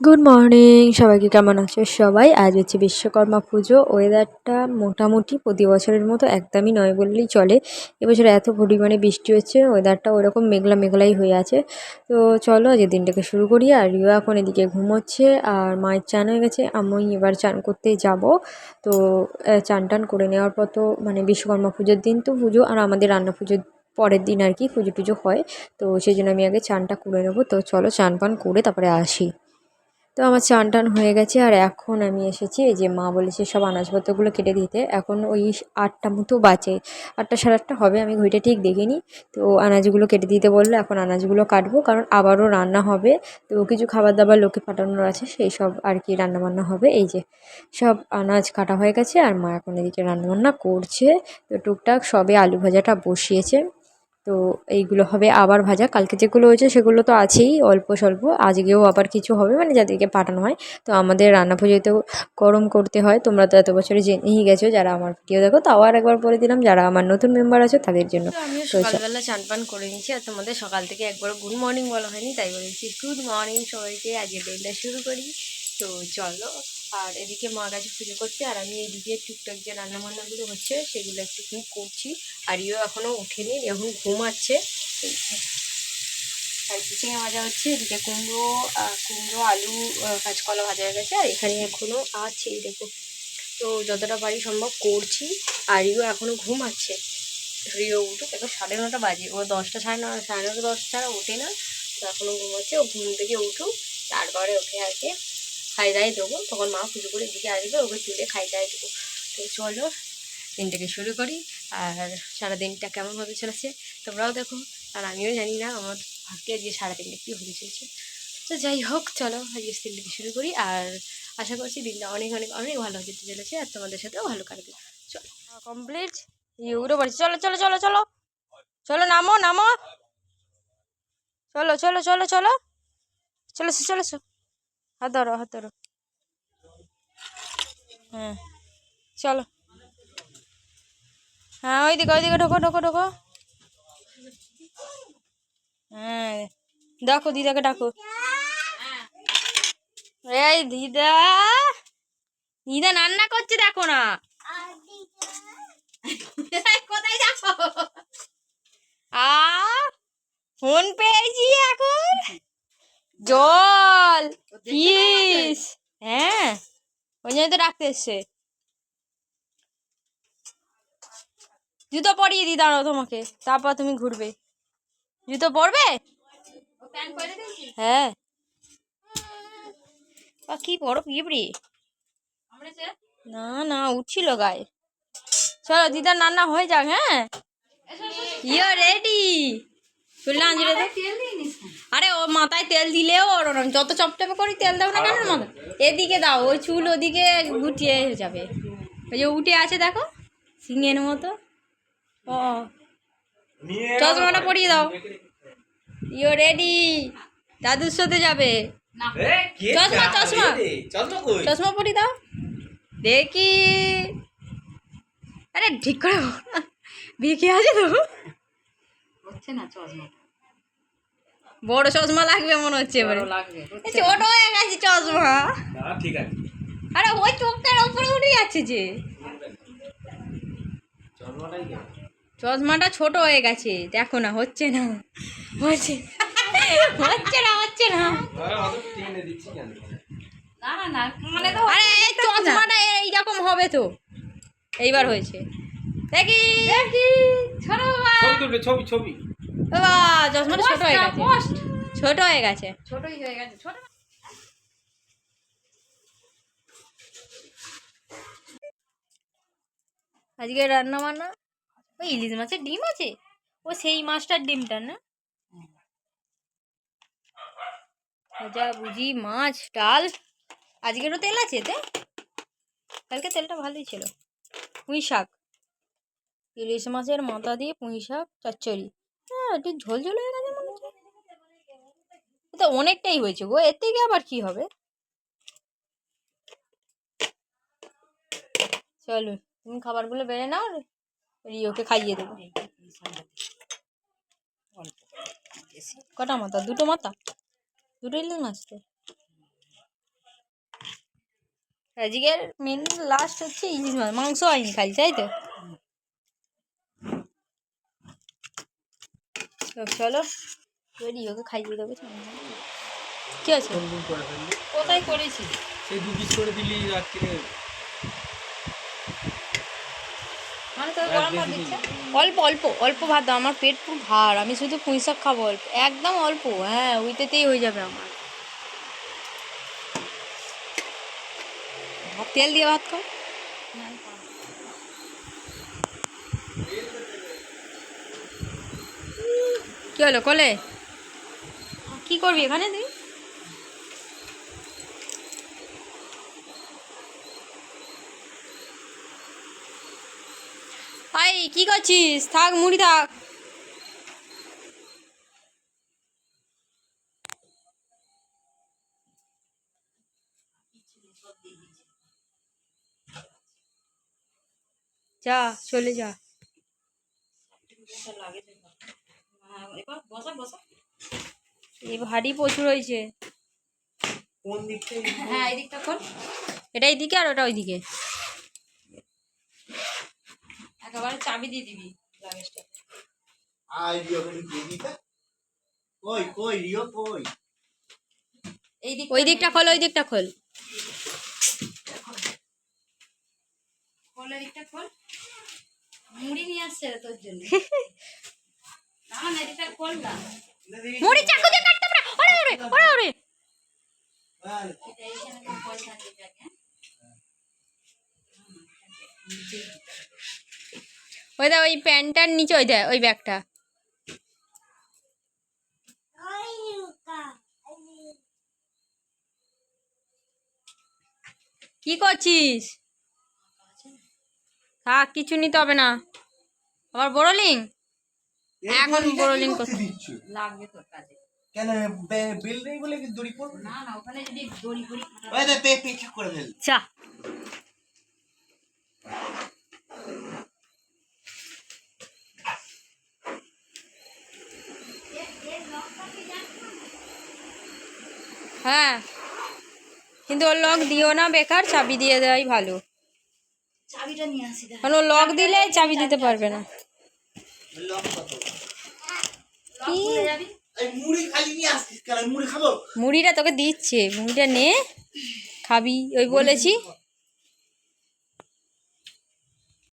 Good morning সবাইকে কেমন আছো? সবাই আজ হচ্ছে বিশ্বকর্মা পুজো। ওয়েদারটা মোটামুটি প্রতি বছরের মতো একদমই নয় বললেই চলে। এবছর এত পরিমাণে বৃষ্টি হচ্ছে ওয়েদারটা ওরকম মেঘলা মেঘলাই হয়ে আছে। তো চলো আজ দিনটাকে শুরু করি। আর রিও এখন এদিকে ঘুমোচ্ছে, আর মায়ের চান হয়ে গেছে। আমি এবার চান করতে যাব। তো চান টান করে নেওয়ার পর তো মানে বিশ্বকর্মা পুজোর দিন তো পুজো, আর আমাদের রান্না পুজোর পরের দিন আর কি পুজো টুজো হয়। তো সেই জন্য আমি আগে চানটা করে নেব। তো চলো চান পান করে তারপরে আসি। তো আমার চান টান হয়ে গেছে আর এখন আমি এসেছি এই যে মা বলেছে সব আনাজপত্রগুলো কেটে দিতে। এখন ওই আটটা মতো বাঁচে আটটা সাড়ে আটটা হবে, আমি ঘড়িটা ঠিক দেখিনি। তো আনাজগুলো কেটে দিতে বলল, এখন আনাজগুলো কাটবো কারণ আবারও রান্না হবে। তো কিছু খাবার দাবার লোকে পাঠানোর আছে, সেই সব আর কি রান্নাবান্না হবে। এই যে সব আনাজ কাটা হয়ে গেছে আর মা এখন এদিকে রান্নাবান্না করছে। তো টুকটাক সবে আলু ভাজাটা বসিয়েছে। তো এইগুলো হবে আবার ভাজা। কালকে যেগুলো হয়েছে সেগুলো তো আছেই অল্প স্বল্প। আজকেও আবার কিছু হবে মানে যাদেরকে পাঠানো হয়। তো আমাদের রান্না পুজোতেও গরম করতে হয়। তোমরা তো এত বছরে জেনেই গেছো যারা আমার ভিডিও দেখো। তাও আর একবার বলে দিলাম যারা আমার নতুন মেম্বার আছে তাদের জন্য। সকালবেলা চান পান করে নিয়েছি আর তোমাদের সকাল থেকে একবার গুড মর্নিং বলা হয়নি তাই বলেছি গুড মর্নিং সবাইকে। আজকে দিনটা শুরু করি। তো চলো। আর এদিকে মা কাছে পুজো করছে, আর আমি এইদিকে টুকটাক যে রান্না বান্নাগুলো হচ্ছে, সেগুলো একটুখানি করছি। আর ইও এখনও ওঠেনি, এখন ঘুমাচ্ছে। আর চিচিঙে ভাজা হচ্ছে, এদিকে কুমড়ো কুমড়ো, আলু কাঁচকলা ভাজা হয়ে গেছে, আর এখানে এখনও আছে দেখো। তো যতটা পারি সম্ভব করছি, আর ইও এখনও ঘুমাচ্ছে। রিও উঠুক এখন সাড়ে নটা বাজে, ও দশটা সাড়ে নটা সাড়ে নটা দশটা ছাড়া ওঠে না, তো এখনও ঘুমাচ্ছে, ও ঘুম থেকে উঠুক, তারপরে ওকে আগে খাই দাই দেবো। তখন মা পুজো করে দিকে আসবে, ওকে তুলে খাই দাই দেবো। তো চলো, দিনটাকে শুরু করি। আর সারা দিনটা কেমন হতে চলেছে, তোমরাও দেখো। আর আমিও জানি না, আমার ভাগ্যে আজকে সারা দিনটা কী হতে চলেছে। তো যাই হোক, চলো আজকে দিনটাকে শুরু করি। আর আশা করছি দিনটা অনেক অনেক অনেক ভালো হতে চলেছে। আর তোমাদের সাথেও ভালো কাটবে। চলো। কমপ্লিট ইউরো বাড়ি। চলো চলো চলো চলো। চলো, নামো নামো। চলো চলো চলো চলো। চলো চলো। হাত ধরো হাত ধরো হ্যাঁ চলো। হ্যাঁ ওইদিকে ওইদিকে ঢোকো ঢোকো ঢোকো। হ্যাঁ দেখো, দিদাকে ডাকো। এই দিদা দিদা রান্না করছে দেখো না। কোথায় যাব আ, ফোন পেয়েছি এখন। জল পিস হ্যাঁ। ওই জন্য তো ডাকতে এসছে। জুতো পরিয়ে দি দাঁড়াও তোমাকে। তারপর তুমি ঘুরবে। জুতো পরবে? হ্যাঁ। কি বড় পিঁপড়ে। না না উঠছিল গায়ে। চলো দিদার রান্না হয়ে যাক হ্যাঁ? ইউ রেডি শুনলাম আঞ্জলি আরে ও মাথায় তেল দিলেও ওর ওরম। যত চপচপে করি তেল দাও না কেন মাথা? এদিকে দাও ওই চুল ওদিকে গুটিয়ে যাবে। ওই যে উঠে আছে দেখো সিংহের মতো। ও চশমাটা পরিয়ে দাও। ইউ রেডি দাদুর সাথে যাবে। চশমা চশমা। চশমা পরিয়ে দাও। দেখি। আরে ঠিক করে। বিয়ে আছে তো? হচ্ছে না চশমাটা। বড় চশমা লাগবে মনে হচ্ছে এবারে। লাগবে। ছোট হয়ে গেছে চশমা। ঠিক আছে। আরে ওই চোখটার ওপরে উঠে যাচ্ছে যে। চশমাটা ছোট হয়ে গেছে। দেখো না হচ্ছে না। হচ্ছে। হচ্ছে না হচ্ছে না। আরে অত টেনে দিচ্ছি কেন? না না না মানে তো আরে এই চশমাটা এইরকম হবে তো। এইবার হয়েছে। দেখি। দেখি ছোট ছবি তুলবে ছবি ছবি। বাবা চশমাটা ছোট হয়ে গেছে। ছোট হয়ে গেছে। ছোটই হয়ে গেছে ছোট। আজকে রান্না বান্না ওই ইলিশ মাছের ডিম আছে? ও সেই মাছটার ডিমটা না? ভাজা বুঝি মাছ ডাল। আজকেরও তেল আছে এতে কালকে তেলটা ভালোই ছিল। পুঁই শাক। ইলিশ মাছের মাথা দিয়ে পুঁই শাক চচ্চড়ি। একটু ঝোল ঝোল হয়ে গেছে মনে হচ্ছে। এটা অনেকটাই হয়েছে গো, এর থেকে আবার কি হবে? চলো, তুমি খাবারগুলো বেড়ে নাও রিওকে খাইয়ে দেবো। কটা মাথা? দুটো মাথা? দুটো ইলিশ মাছ তো আজকের মেন লাস্ট হচ্ছে ইলিশ মাছ, মাংস হয়নি খালি, তাই তো? তো চলো রেডি ওকে খাইয়ে দেবো কি আছে? কোথায় করেছি? সেই দু পিস করে দিলি রাত্রিরে মানে তোর গরম ভাত দিচ্ছে? অল্প অল্প অল্প ভাত দাও আমার পেট পুরো ভার আমি শুধু পুঁই শাক খাব অল্প একদম অল্প হ্যাঁ ওইটাতেই হয়ে যাবে আমার। তেল দিয়ে ভাত খাও। কি হলো কোলে? কি করবি এখানে তুই? আই কি করছিস? থাক মুড়ি থাক। যা চলে যা। হ্যাঁ, এবার বসা বসা। এই ভারী প্রচুর হয়েছে। কোন দিক? থেকে হ্যাঁ এদিকটা খোল এটা এইদিকে আর ওটা ওইদিকে একেবারে চাবি দিয়ে দিবি লাগেজটা আই রিও দিয়ে দিতা। কই কই রিও কই? এই দিক ওই দিকটা খোল ওই দিকটা খোল। খোল এদিকটা খোল। মুড়ি নিয়ে আসছে তোর জন্য না না এদিকটা খোল না মুড়ি চাকু দিয়ে কাটতে পারে। ওরে ওরে ওরে ওরে। ওই দা ওই নিচে, ওই দা ওই ব্যাগটা। কি করছিস? থাক কিছু নিতে হবে না। আবার বড়লিং? এখন বোরোলিং করতে দিচ্ছি? লাগবে তোর কাজে। কেন বিল নেই বলে কি দড়ি পড়বে? না না ওখানে যদি দড়ি ফড়ি ওই দে পে পে ঠিক করে ফেল চা। হ্যাঁ। কিন্তু ওর লক দিও না বেকার। চাবি দিয়ে দেওয়াই ভালো। চাবিটা নিয়ে আসি কারণ ও লক দিলে চাবি দিতে পারবে না। লক কত? খাব? মুড়িটা তোকে দিচ্ছে মুড়িটা নে খাবি। ওই বলেছি।